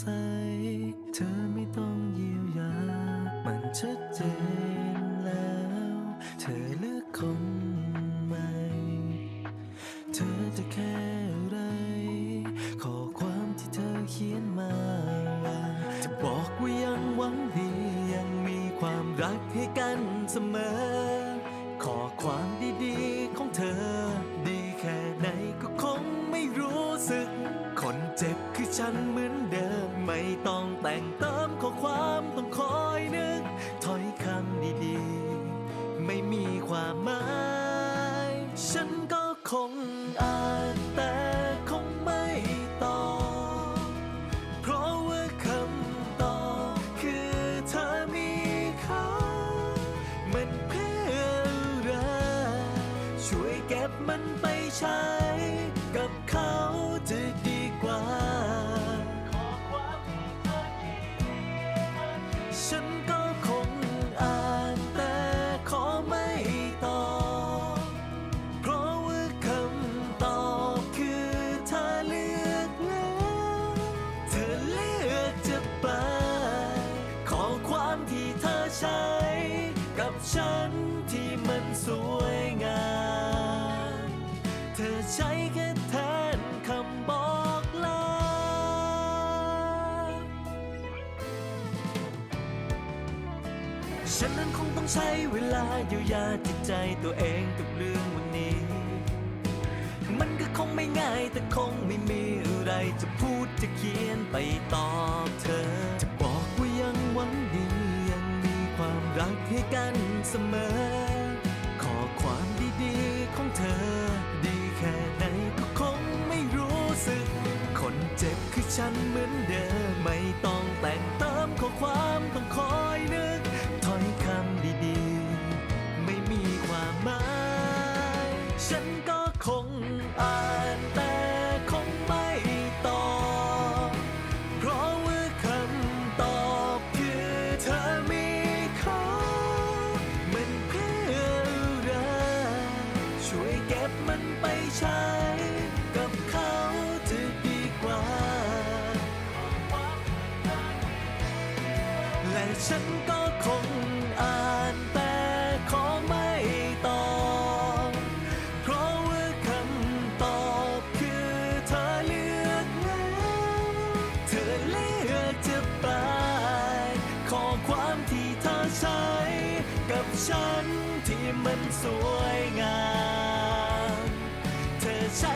สัย เธอไม่ต้องเยียวยา มันชัดเจนแล้ว เธอเลือกคนใหม่ เธอจะแค่ไร ขอความที่เธอเขียนมาว่าจะบอกว่ายังหวังดียังมีความรักให้กันเสมอ ขอความดีๆของเธอ ดีแค่ไหนก็คงไม่รู้สึก คนเจ็บคือฉัน มันไปใช้กับเขาจะดีกว่า ฉันนั้นคงต้องใช้เวลาเยียวยาจิตใจตัวเองกับเรื่องวันนี้ มันก็คงไม่ง่ายแต่คงไม่มีอะไรจะพูดจะเขียนไปตอบเธอ จะบอกว่ายังหวังดียังมีความรักให้กันเสมอ ขอความดีๆของเธอ ดีแค่ไหนก็คงไม่รู้สึก คนเจ็บคือฉันเหมือนเดิมไม่ต้องแต่งเติมข้อความต้องขอ ฉันที่มันสวยงาม เธอใช้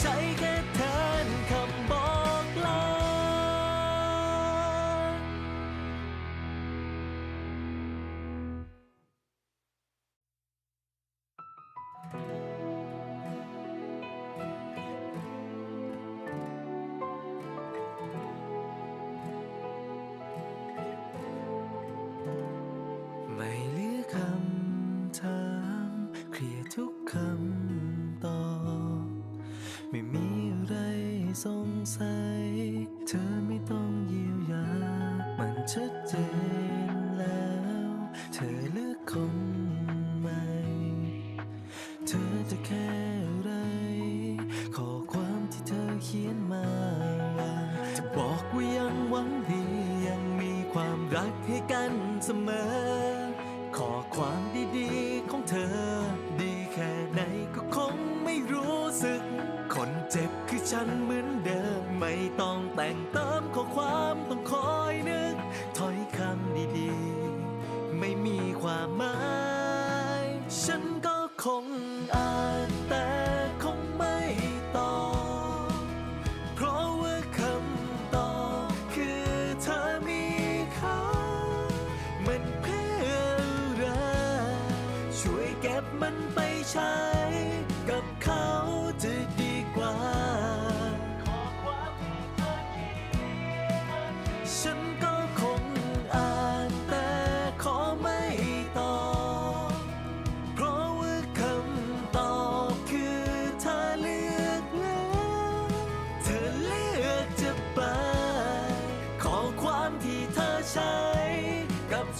ใจแค่ sai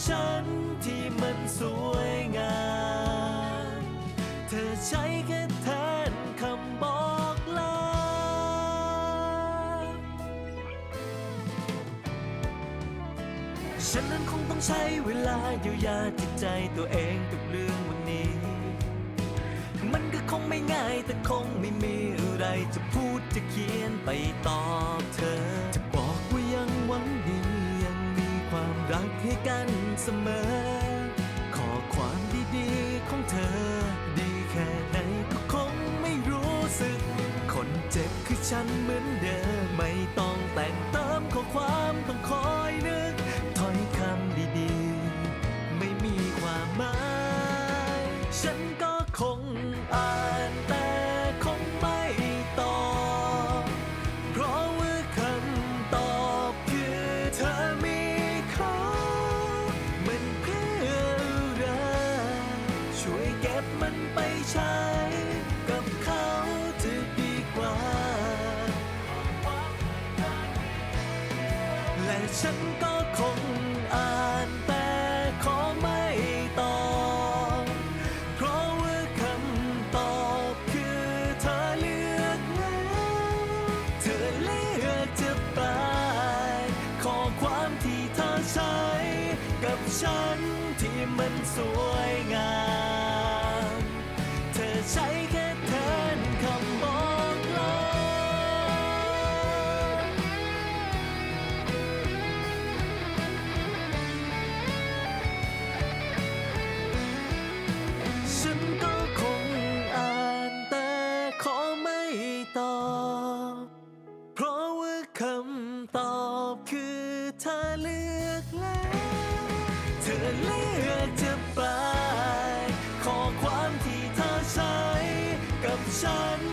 ฉันที่มันสวยงาม เธอใช้แค่แทนคำบอกลาฉันนั้นคงต้องใช้เวลาเยียวยาจิตใจตัวเองกับเรื่องวันนี้ มันก็คงไม่ง่ายแต่คงไม่มีอะไรจะพูดจะเขียนไปตอบเธอ จะบอกว่ายังหวังดียังมีความรักให้กัน เสมอ ขอความดีๆของเธอ ดีแค่ไหนก็คงไม่รู้สึก คนเจ็บคือฉันเหมือนเดิม ไม่ต้องแต่งเติมข้อความต้องคอยนึก ฉันก็คงอ่านแต่ขอไม่ตอบเพราะว่าคำตอบคือเธอเลือกแล้วเธอเลือกจะไปขอความที่เธอใช้ กับฉันที่มันสวย คำตอบคือเธอเลือกแล้ว เธอเลือกจะไป ขอความที่เธอใช้กับฉัน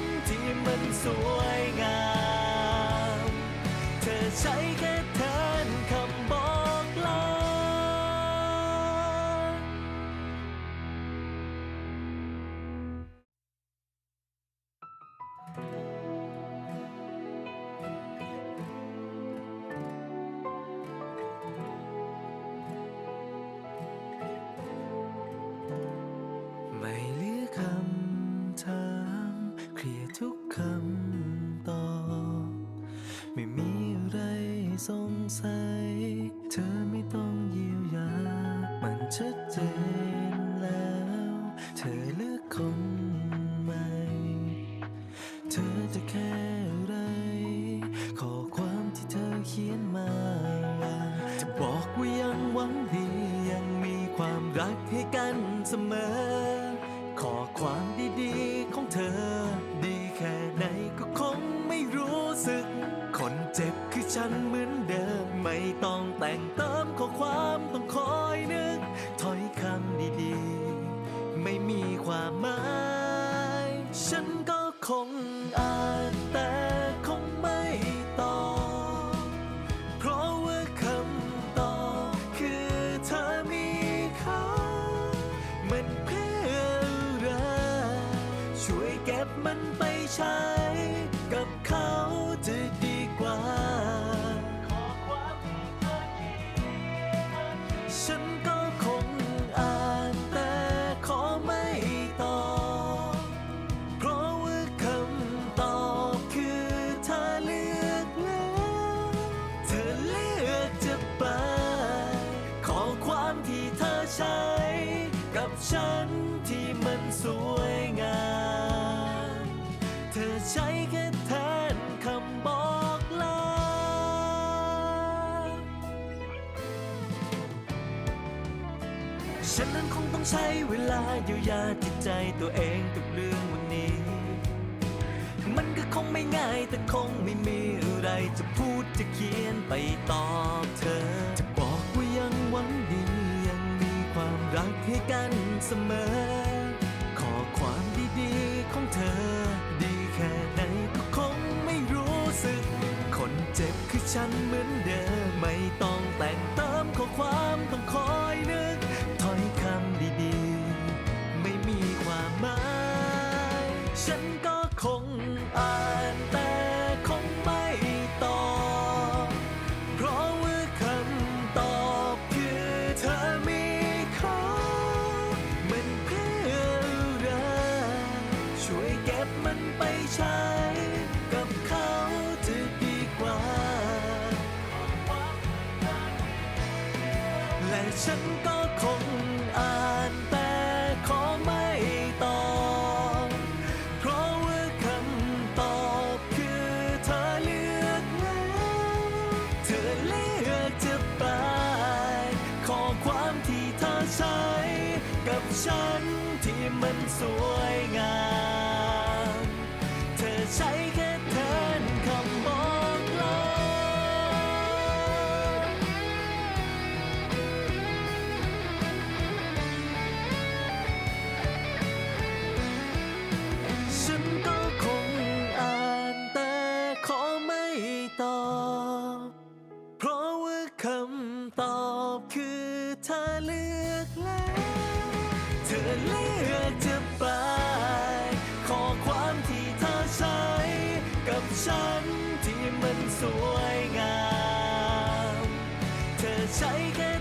สงสัย เธอไม่ต้องเยียวยา มันชัดเจนแล้ว เธอ ฉันนั้นคงต้องใช้เวลาเยียวยาจิตใจตัวเองกับเรื่องวันนี้ มันก็คงไม่ง่ายแต่คงไม่มีอะไรจะพูดจะเขียนไปตอบเธอ จะบอกว่ายังหวังดียังมีความรักให้กันเสมอ ขอความดีๆของเธอ ดีแค่ไหนก็คงไม่รู้สึก คนเจ็บคือฉันเหมือนเดิมไม่ต้อง สวยงาม เธอใช้ กับฉันที่มันสวยงาม เธอใช้แค่